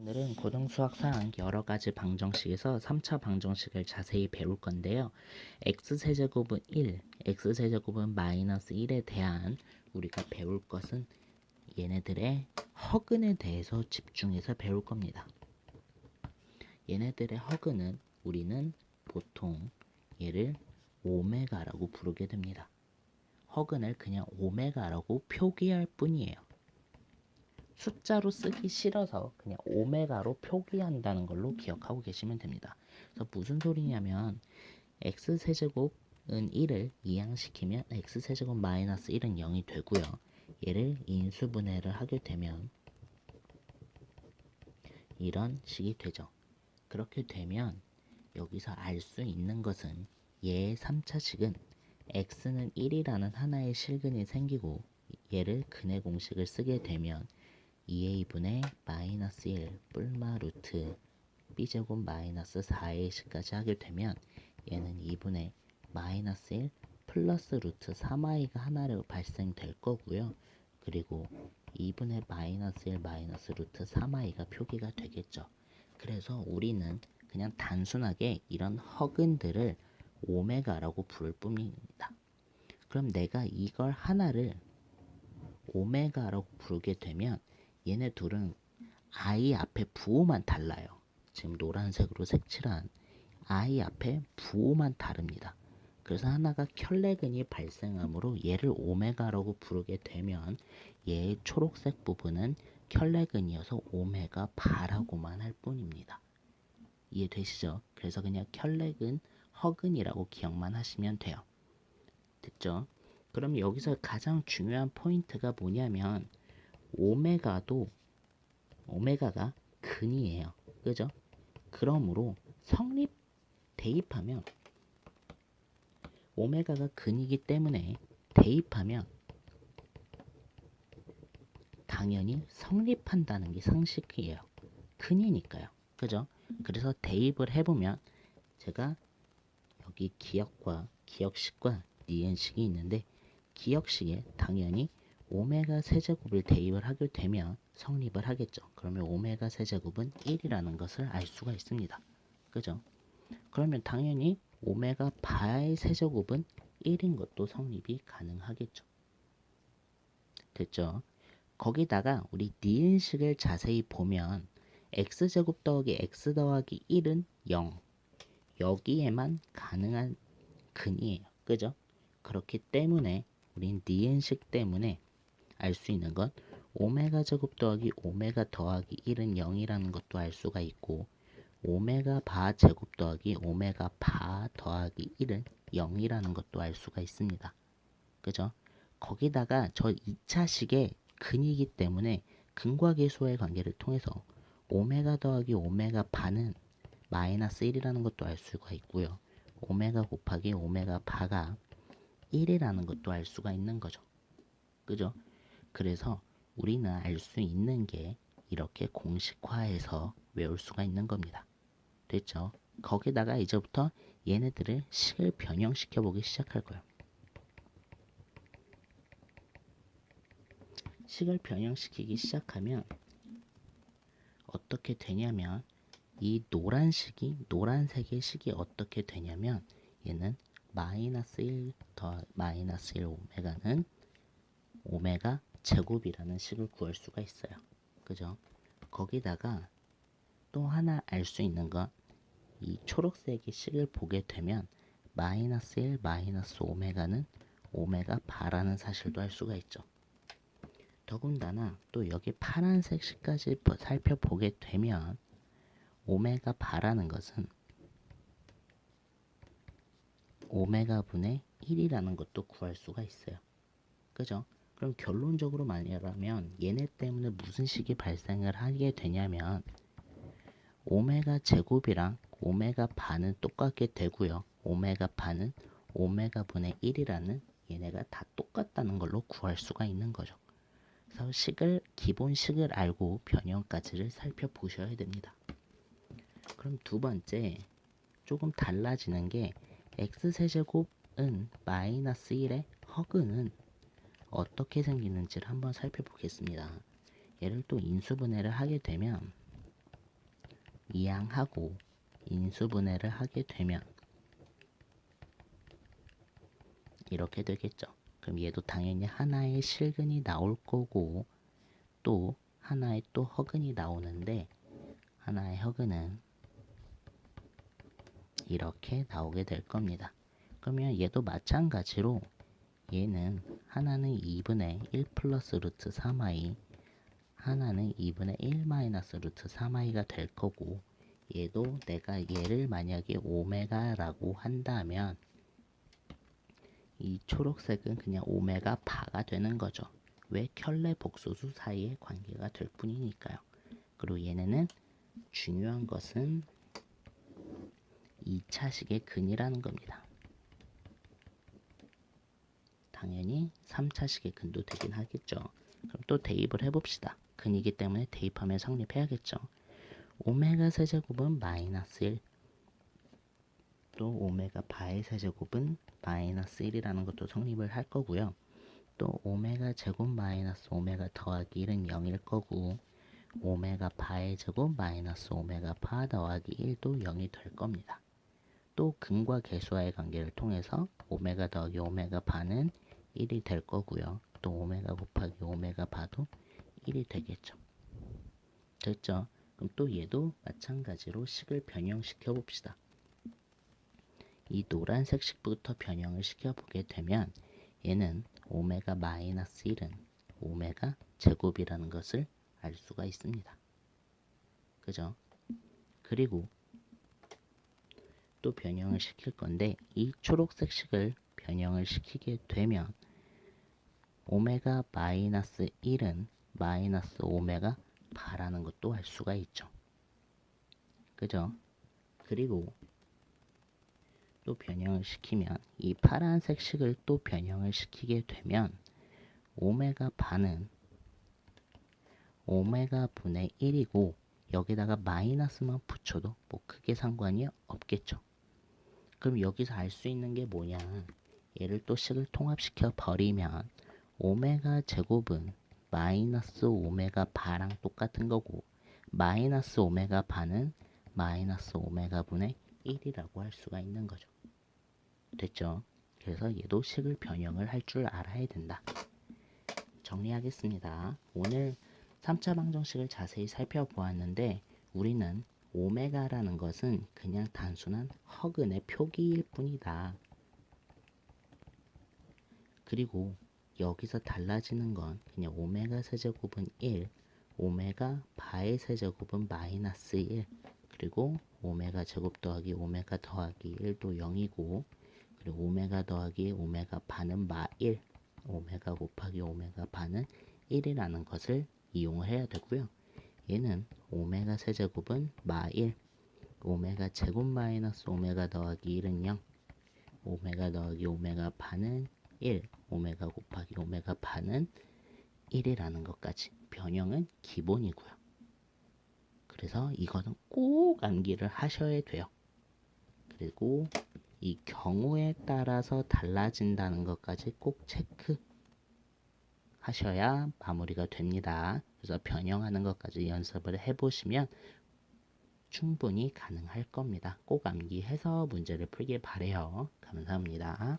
오늘은 고등수학상 여러 가지 방정식에서 3차 방정식을 자세히 배울 건데요. x세제곱은 1, x세제곱은 마이너스 1에 대한 우리가 배울 것은 얘네들의 허근에 대해서 집중해서 배울 겁니다. 얘네들의 허근은 우리는 보통 얘를 오메가라고 부르게 됩니다. 허근을 그냥 오메가라고 표기할 뿐이에요. 숫자로 쓰기 싫어서 그냥 오메가로 표기한다는 걸로 기억하고 계시면 됩니다. 그래서 무슨 소리냐면 x 세제곱은 1을 이항시키면 x 세제곱 마이너스 1은 0이 되고요. 얘를 인수분해를 하게 되면 이런 식이 되죠. 그렇게 되면 여기서 알 수 있는 것은 얘의 3차식은 x는 1이라는 하나의 실근이 생기고 얘를 근의 공식을 쓰게 되면 2a분의 마이너스 1 뿔마 루트 b제곱 마이너스 4a까지 하게 되면 얘는 2분의 마이너스 1 플러스 루트 3i가 하나로 발생될 거고요. 그리고 2분의 마이너스 1 마이너스 루트 3i가 표기가 되겠죠. 그래서 우리는 그냥 단순하게 이런 허근들을 오메가라고 부를 뿐입니다. 그럼 내가 이걸 하나를 오메가라고 부르게 되면 얘네 둘은 i 앞에 부호만 달라요. 지금 노란색으로 색칠한 i 앞에 부호만 다릅니다. 그래서 하나가 켤레근이 발생하므로 얘를 오메가라고 부르게 되면 얘의 초록색 부분은 켤레근이어서 오메가 바라고만 할 뿐입니다. 이해되시죠? 그래서 그냥 켤레근 허근이라고 기억만 하시면 돼요. 됐죠? 그럼 여기서 가장 중요한 포인트가 뭐냐면 오메가도 오메가가 근이에요. 그죠? 그러므로 성립 대입하면 오메가가 근이기 때문에 대입하면 당연히 성립한다는 게 상식이에요. 근이니까요. 그죠? 그래서 대입을 해보면 제가 여기 기억과 기억식과 니은식이 있는데 기억식에 당연히 오메가 세제곱을 대입을 하게 되면 성립을 하겠죠. 그러면 오메가 세제곱은 1이라는 것을 알 수가 있습니다. 그죠? 그러면 당연히 오메가 바의 세제곱은 1인 것도 성립이 가능하겠죠. 됐죠? 거기다가 우리 니은식을 자세히 보면 x제곱 더하기 x 더하기 1은 0 여기에만 가능한 근이에요. 그죠? 그렇기 때문에 우린 니은식 때문에 알 수 있는 건 오메가 제곱 더하기 오메가 더하기 1은 0이라는 것도 알 수가 있고 오메가 바 제곱 더하기 오메가 바 더하기 1은 0이라는 것도 알 수가 있습니다. 그죠? 거기다가 저 2차식의 근이기 때문에 근과 계수의 관계를 통해서 오메가 더하기 오메가 바는 마이너스 1이라는 것도 알 수가 있고요. 오메가 곱하기 오메가 바가 1이라는 것도 알 수가 있는 거죠. 그죠? 그래서 우리는 알 수 있는 게 이렇게 공식화해서 외울 수가 있는 겁니다. 됐죠? 거기다가 이제부터 얘네들을 식을 변형시켜 보기 시작할 거예요. 식을 변형시키기 시작하면 어떻게 되냐면 이 노란 식이 노란색의 식이 어떻게 되냐면 얘는 마이너스 1 더 마이너스 1 오메가는 오메가 제곱이라는 식을 구할 수가 있어요. 그죠? 거기다가 또 하나 알 수 있는 건 이 초록색의 식을 보게 되면 마이너스 1 마이너스 오메가는 오메가 바라는 사실도 알 수가 있죠. 더군다나 또 여기 파란색 식까지 살펴보게 되면 오메가 바라는 것은 오메가 분의 1이라는 것도 구할 수가 있어요. 그죠? 그럼 결론적으로 말하면 얘네 때문에 무슨 식이 발생을 하게 되냐면 오메가 제곱이랑 오메가 반은 똑같게 되고요. 오메가 반은 오메가 분의 1이라는 얘네가 다 똑같다는 걸로 구할 수가 있는 거죠. 그래서 식을 기본 식을 알고 변형까지를 살펴보셔야 됩니다. 그럼 두 번째 조금 달라지는 게 x세제곱은 마이너스 1의 허근은 어떻게 생기는지를 한번 살펴보겠습니다. 얘를 또 인수분해를 하게 되면 이항하고 인수분해를 하게 되면 이렇게 되겠죠. 그럼 얘도 당연히 하나의 실근이 나올 거고 또 하나의 또 허근이 나오는데 하나의 허근은 이렇게 나오게 될 겁니다. 그러면 얘도 마찬가지로 얘는 하나는 2분의 1 플러스 루트 3i 하나는 2분의 1 마이너스 루트 3i가 될 거고 얘도 내가 얘를 만약에 오메가라고 한다면 이 초록색은 그냥 오메가 바가 되는 거죠. 왜 켤레 복소수 사이의 관계가 될 뿐이니까요. 그리고 얘네는 중요한 것은 2차식의 근이라는 겁니다. 당연히 3차식의 근도 되긴 하겠죠. 그럼 또 대입을 해봅시다. 근이기 때문에 대입하면 성립해야겠죠. 오메가 세제곱은 마이너스 1. 또 오메가 바의 세제곱은 마이너스 1이라는 것도 성립을 할 거고요. 또 오메가 제곱 마이너스 오메가 더하기 1은 0일 거고 오메가 바의 제곱 마이너스 오메가 바 더하기 1도 0이 될 겁니다. 또 근과 계수와의 관계를 통해서 오메가 더하기 오메가 바는 1이 될 거고요. 또 오메가 곱하기 오메가 바도 1이 되겠죠. 됐죠? 그럼 또 얘도 마찬가지로 식을 변형시켜 봅시다. 이 노란색 식부터 변형을 시켜보게 되면 얘는 오메가 마이너스 1은 오메가 제곱이라는 것을 알 수가 있습니다. 그죠? 그리고 또 변형을 시킬 건데 이 초록색 식을 변형을 시키게 되면 오메가 마이너스 1은 마이너스 오메가 바라는 것도 알 수가 있죠. 그죠? 그리고 또 변형을 시키면 이 파란색 식을 또 변형을 시키게 되면 오메가 바는 오메가 분의 1이고 여기다가 마이너스만 붙여도 뭐 크게 상관이 없겠죠. 그럼 여기서 알 수 있는 게 뭐냐? 얘를 또 식을 통합시켜 버리면 오메가 제곱은 마이너스 오메가 바랑 똑같은 거고 마이너스 오메가 바는 마이너스 오메가 분의 1이라고 할 수가 있는 거죠. 됐죠? 그래서 얘도 식을 변형을 할 줄 알아야 된다. 정리하겠습니다. 오늘 3차 방정식을 자세히 살펴보았는데 우리는 오메가라는 것은 그냥 단순한 허근의 표기일 뿐이다. 그리고 여기서 달라지는 건 그냥 오메가 세제곱은 1, 오메가 바의 세제곱은 마이너스 1, 그리고 오메가 제곱 더하기 오메가 더하기 1도 0이고 그리고 오메가 더하기 오메가 반은 마 1 오메가 곱하기 오메가 반은 1이라는 것을 이용을 해야 되고요. 얘는 오메가 세제곱은 마 1 오메가 제곱 마이너스 오메가 더하기 1은 0 오메가 더하기 오메가 반은 1 오메가 곱하기 오메가 반은 1이라는 것까지 변형은 기본이고요. 그래서 이거는 꼭 암기를 하셔야 돼요. 그리고 이 경우에 따라서 달라진다는 것까지 꼭 체크 하셔야 마무리가 됩니다. 그래서 변형하는 것까지 연습을 해보시면 충분히 가능할 겁니다. 꼭 암기해서 문제를 풀길 바래요. 감사합니다.